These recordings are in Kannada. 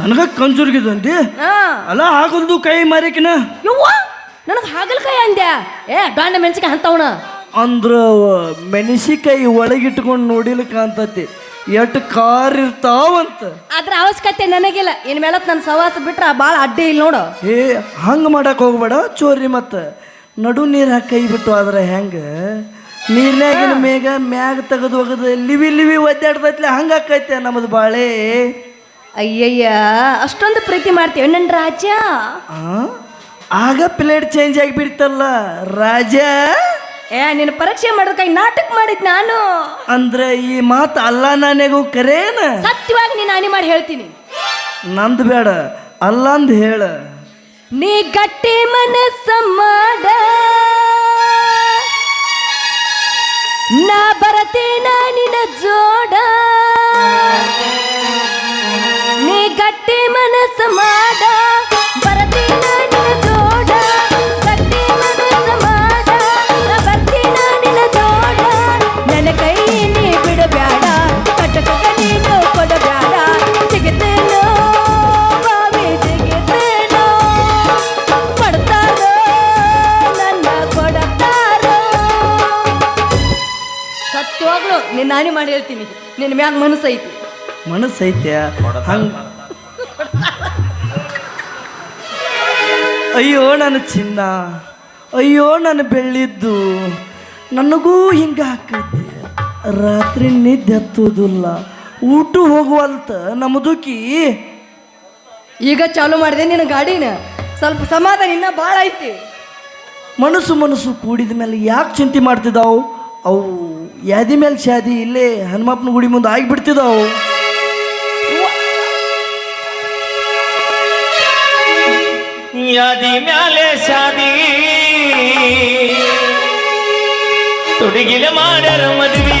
ನನಗ ಕಂಜುರ್ಗಿದಂತಿ ಹಾ. ಅಲ್ಲ ಹಾಗೊಂದು ಕೈ ಮಾರಿಕಿನ? ಯವ್ವ ನನಗೆ ಕೈ ಅಂದ್ಯಾ? ಏ ಡಾಂಡ ಮೆಣಸಿಗೆ ಅಂತವಣ ಅಂದ್ರ ಮೆಣಸಿಕಾಯಿ ಒಳಗಿಟ್ಕೊಂಡು ನೋಡಿಲಿಕ್ಕ ಅಂತತಿ ಎಷ್ಟು ಕಾರ್ ಇರ್ತಾವಂತ ಅದ್ರ ಅವಶ್ಯಕತೆ ನನಗಿಲ್ಲ. ಇನ್ ಮೇಲತ್ ನನ್ನ ಸವಾಸ ಬಿಟ್ರ ಭಾಳ ಅಡ್ಡಿ ಇಲ್ಲ ನೋಡು. ಏ ಹಂಗೆ ಮಾಡಕ್ ಹೋಗ್ಬೇಡ ಚೋರಿ ಮತ್ತ. ನಡು ನೀರು ಹಾಕಿ ಕೈ ಬಿಟ್ಟು ಆದ್ರೆ ಹೆಂಗ? ನೀರ್ನ್ಯಾಗಿನ ಮೇಗ ಮ್ಯಾಗ ತೆಗೆದು ಹೋಗದ ಲಿವಿ ಲಿವಿ ಒದ್ದಾಡ್ತೈತ್ಲೆ ಹಂಗಾಕೈತೆ ನಮ್ದು ನಮ್ಮದು ಬಾಳೆ. ಅಯ್ಯಯ್ಯ ಅಷ್ಟೊಂದು ಪ್ರೀತಿ ಮಾಡ್ತೀವಿ ನನ್ನ ರಾಜ. ಆ? ಆಗ ಪ್ಲೇಟ್ ಚೇಂಜ್ ಆಗಿಬಿಡ್ತಲ್ಲ ರಾಜ? ಏ ನಿನ್ನ ಪರೀಕ್ಷೆ ಮಾಡೋದಕ್ಕಾಗಿ ನಾಟಕ ಮಾಡಿದ್ ನಾನು. ಅಂದ್ರೆ ಈ ಮಾತು ಅಲ್ಲ ನಾನೆಗೂ ಕರೇನ? ಸತ್ಯವಾಗಿ ನೀನು ಹಾನಿ ಮಾಡಿ ಹೇಳ್ತೀನಿ. ನಂದು ಬೇಡ ಅಲ್ಲ ಅಂದ್ ಹೇಳ. ನೀ ಗಟ್ಟಿ ಮನಸ್ಸ ಮಾಡ. ಹಾನಿ ಮಾಡಿ ಹೇಳ್ತೀನಿ. ನಿನ್ನ ಮ್ಯಾಗ ಮನಸ್ಸೈತಿ ಮನಸ್ಸೈತ್ಯ ಹಂಗ. ಅಯ್ಯೋ ನನ್ನ ಚಿನ್ನ. ಅಯ್ಯೋ ನನ್ನ ಬೆಳ್ಳಿದ್ದು. ನನಗೂ ಹಿಂಗ ಹಾಕೈತಿ ರಾತ್ರಿ ನಿದ್ದೆ ಹತ್ತುವುದಿಲ್ಲ. ಊಟ ಹೋಗುವಂತ ನಮ್ಮದುಕಿ ಈಗ ಚಾಲು ಮಾಡಿದೆ ನಿನ್ನ ಗಾಡಿನ. ಸ್ವಲ್ಪ ಸಮಾಧಾನ ಇನ್ನ ಭಾಳ ಐತಿ. ಮನಸ್ಸು ಮನಸ್ಸು ಕೂಡಿದ ಮೇಲೆ ಯಾಕೆ ಚಿಂತೆ ಮಾಡ್ತಿದ್ದಾವು? ಅವು ಯಾದಿ ಮೇಲೆ ಶಾದಿ ಇಲ್ಲೇ ಹನುಮಪ್ಪನ ಗುಡಿ ಮುಂದೆ ಆಗಿಬಿಡ್ತಿದ್ದಾವು ಯಾದಿ ಮ್ಯಾಲೆ ಶಾದಿ. ತುಡಿಗಿಲೆ ಮಾಡ್ಯಾರ ಮದ್ವಿ.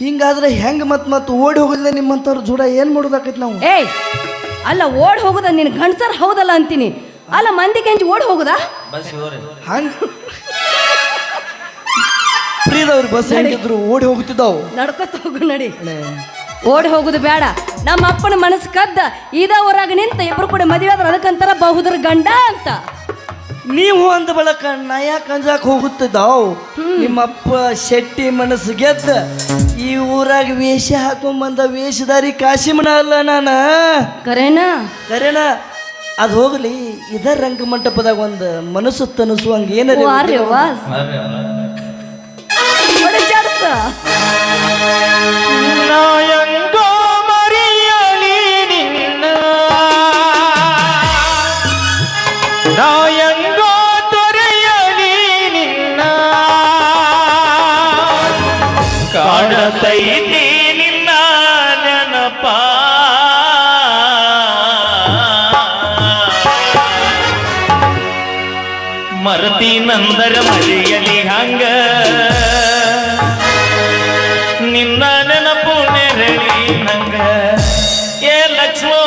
ಹಿಂಗಾದ್ರೆ ಹೆಂಗ್ ಮತ್ ಮತ್ತೆ ಓಡಿ ಹೋಗೋದಿಲ್ಲ ನಿಮ್ಮಂಥವ್ರ ಜೋಡ ಏನು ಮಾಡೋದಾಕೈತಿ ನಾವು? ಏಯ್ ಅಲ್ಲ ಓಡ್ ಹೋಗುದ ನಿನ್ ಗಂಡ್ಸರ್ ಹೌದಲ್ಲ ಅಂತೀನಿ. ಅಲ್ಲ ಮಂದಿ ಕೆಂಚಿ ಓಡ್ ಹೋಗುದ? ಹಂಗೆ? ಪ್ರೀದವ್ರು ಬಸ್ ಹೆಂಗಿದ್ರು ಓಡಿ ಹೋಗ್ತಿದ್ದಾವು? ನಡ್ಕೊತ ಹೋಗು ನಡಿ. ಓಡಿ ಹೋಗುದು ಬೇಡ. ನಮ್ಮ ಅಪ್ಪನ ಮನಸ್ಸು ಕದ್ದ. ಇದ ಊರಾಗ ನಿಂತ ಇಬ್ರು ಕೂಡ ಮದುವೆ ಆದ್ರೆ ಅದಕ್ಕಂತಾರ ಬಹುದ್ರ ಗಂಡ ಅಂತ. ನೀವು ಅಂದ ಬಳಕ ನಯ ಕಂಜಾಕ್ ಹೋಗುತ್ತಿದ್ದಾವ್. ನಿಮ್ಮಪ್ಪ ಶೆಟ್ಟಿ ಮನಸ್ಸು ಗೆದ್ದ ಈ ಊರಾಗ ವೇಷ ಹಾಕೊಂಬಂದ ವೇಷಧಾರಿ ಕಾಶಿಮನ ಅಲ್ಲ ನಾನು. ಕರೆನಾ? ಕರೆನ ಅದು ಹೋಗ್ಲಿ ಇದ ರಂಗ ಮಂಟಪದಾಗ ಒಂದು ಮನಸ್ಸು ತನಸು ಹಂಗ ಏನಾರ. ನಾಯಂಗೋ ಕಾಣತೈತಿ ನಿನ್ನ ನೆನಪ. ಮರತಿ ನಂದರ ಮರಿಯಲಿ ಹಂಗ. ನಿನ್ನ ನೆನಪು ನೆರಳಿ ನಂಗ. ಏ ಲಕ್ಷ್ಮೋ,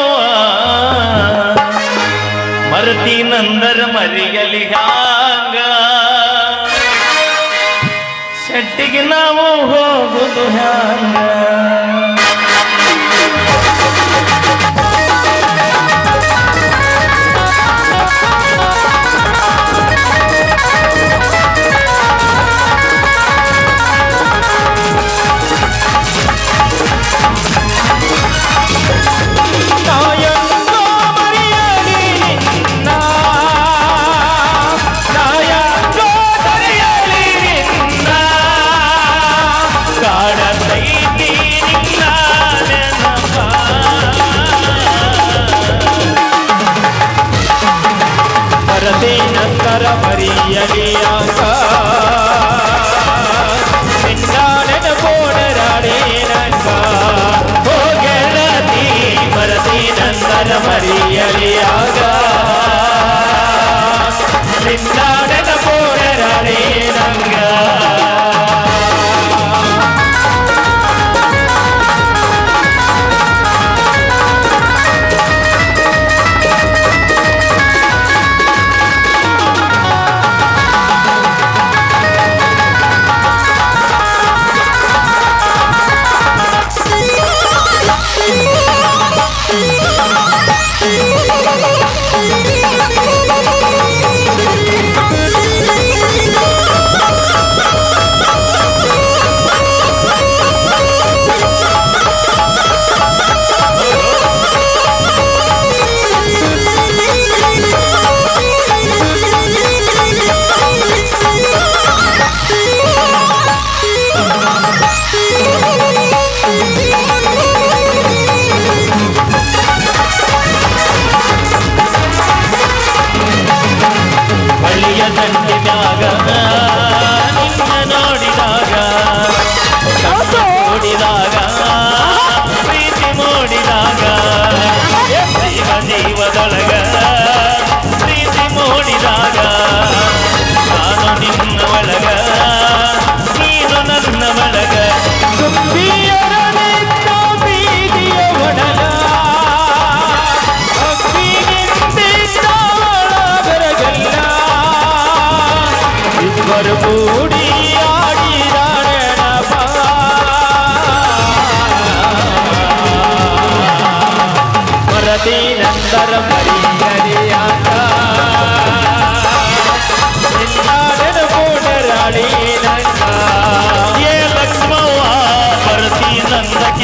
ಮರತಿ ನಂದರ ಮರಿಯಲಿ ಹಂಗ ಶೆಟ್ಟಿಗೆ ನಾವು ಹೋಗುದು ಹ್ಯಾಂಗ ನಂದರ ಮರಿಯಲಿಯಾಗ ನಿನ್ನ ನೆನಪೋಡರಾಡೇ ನಂಗ ಓ ಗೆಳತಿ ಮರತಿ ನಂದರ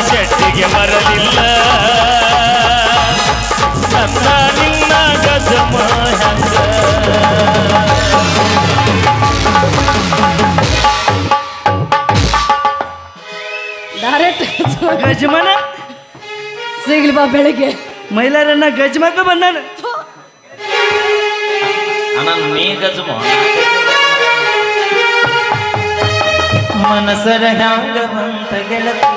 ಶೆಟ್ಟಿಗೆ ಬರಲಿಲ್ಲ ನನ್ನ ನಿನ್ನ ಗಜಮ ಡೈರೆಕ್ಟ್ ಗಜಮನ ಸಿಗ್ಲಿ ಬಾ ಬೆಳಿಗ್ಗೆ. ಮೈಲಾರನ್ನ ಗಜ್ಮಕ ಮಾಡ್ಕೊ ಬಂದಾನ ಅಣ್ಣ ನೀ ಗಜ್ ಮನಸರ ಹ್ಯಾಂಗ ಬಂತ ಗೆಳತಿ.